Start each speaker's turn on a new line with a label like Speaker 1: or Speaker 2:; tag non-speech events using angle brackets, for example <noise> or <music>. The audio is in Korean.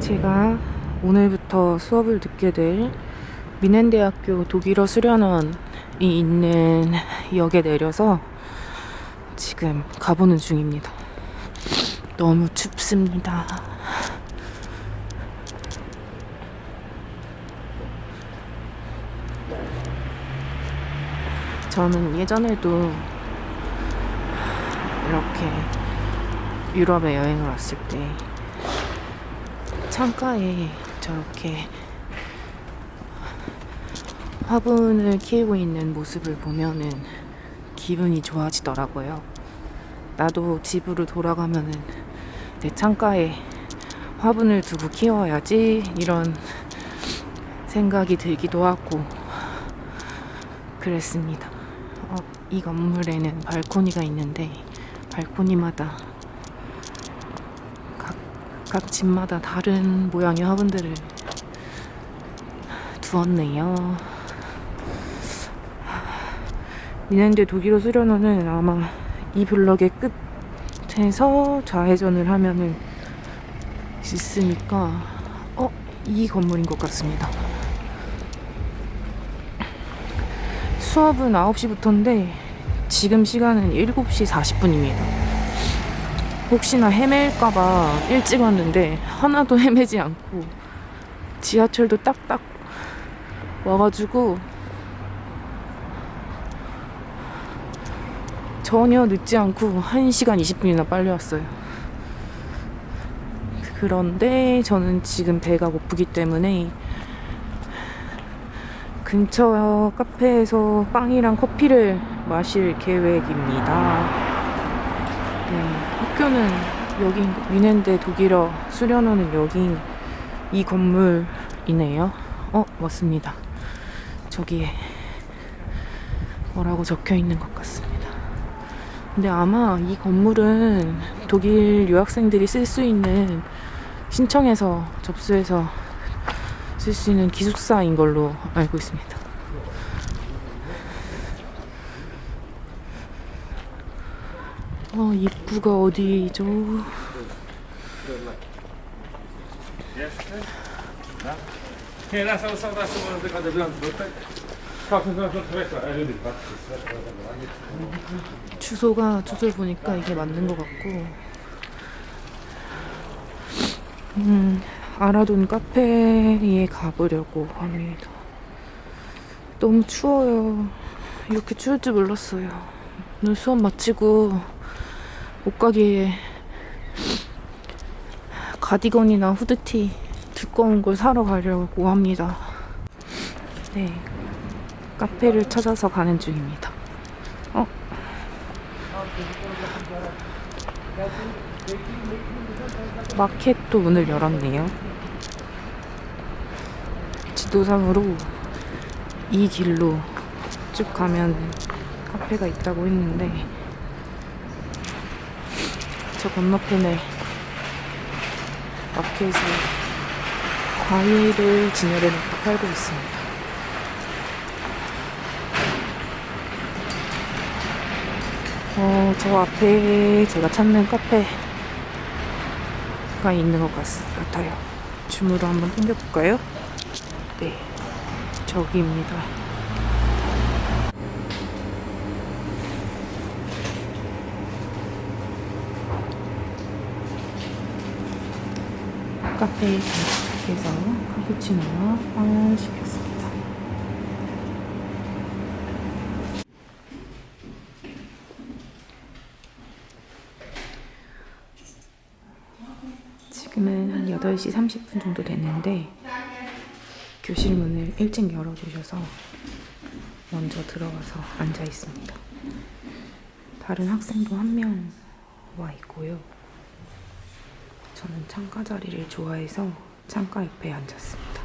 Speaker 1: 제가 오늘부터 수업을 듣게 될 미넨대학교 독일어 수련원이 있는 역에 내려서 지금 가보는 중입니다. 너무 춥습니다. 저는 예전에도 이렇게 유럽에 여행을 왔을 때 창가에 저렇게 화분을 키우고 있는 모습을 보면은 기분이 좋아지더라고요. 나도 집으로 돌아가면은 내 창가에 화분을 두고 키워야지 이런 생각이 들기도 하고 그랬습니다. 어, 이 건물에는 발코니가 있는데 발코니마다 각, 각 집마다 다른 모양의 화분들을 두었네요. 미넨데 독일어 수련원은 아마 이 블럭의 끝에서 좌회전을 하면은 있으니까 어? 이 건물인 것 같습니다. 수업은 9시부터인데 지금 시간은 7시 40분입니다. 혹시나 헤맬까봐 일찍 왔는데 하나도 <laughs> 헤매지 않고 지하철도 딱딱 와가지고 전혀 늦지 않고 1시간 20분이나 빨리 왔어요. 그런데 저는 지금 배가 고프기 때문에 근처 카페에서 빵이랑 커피를 마실 계획입니다. 네, 학교는 여기 미넨데 독일어 수련원은 여기 이 건물이네요. 어, 맞습니다. 저기에 뭐라고 적혀 있는 것 같습니다. 근데 아마 이 건물은 독일 유학생들이 쓸 수 있는 신청해서 접수해서 쓸 수 있는 기숙사인 걸로 알고 있습니다. 어, 입구가 어디죠? 주소가 주소를 보니까 이게 맞는 것 같고. 음 알아둔 카페에 가보려고 합니다. 너무 추워요. 이렇게 추울 줄 몰랐어요. 오늘 수업 마치고 옷가게에 가디건이나 후드티 두꺼운 걸 사러 가려고 합니다 네 카페를 찾아서 가는 중입니다 어? 마켓도 문을 열었네요. 지도상으로 이 길로 쭉 가면 카페가 있다고 했는데 저 건너편에 마켓에 과일을 진열해 놓고 팔고 있습니다. 어, 저 앞에 제가 찾는 카페가 있는 것 같, 같아요. 줌으로 한번 당겨볼까요? 네, 저기입니다. 카페에 도착해서 카푸치노와 빵을 시켰습니다. 지금은 한 8시 30분 정도 됐는데 교실 문을 일찍 열어주셔서 먼저 들어가서 앉아 있습니다. 다른 학생도 한 명 와 있고요. 저는 창가 자리를 좋아해서 창가 옆에 앉았습니다.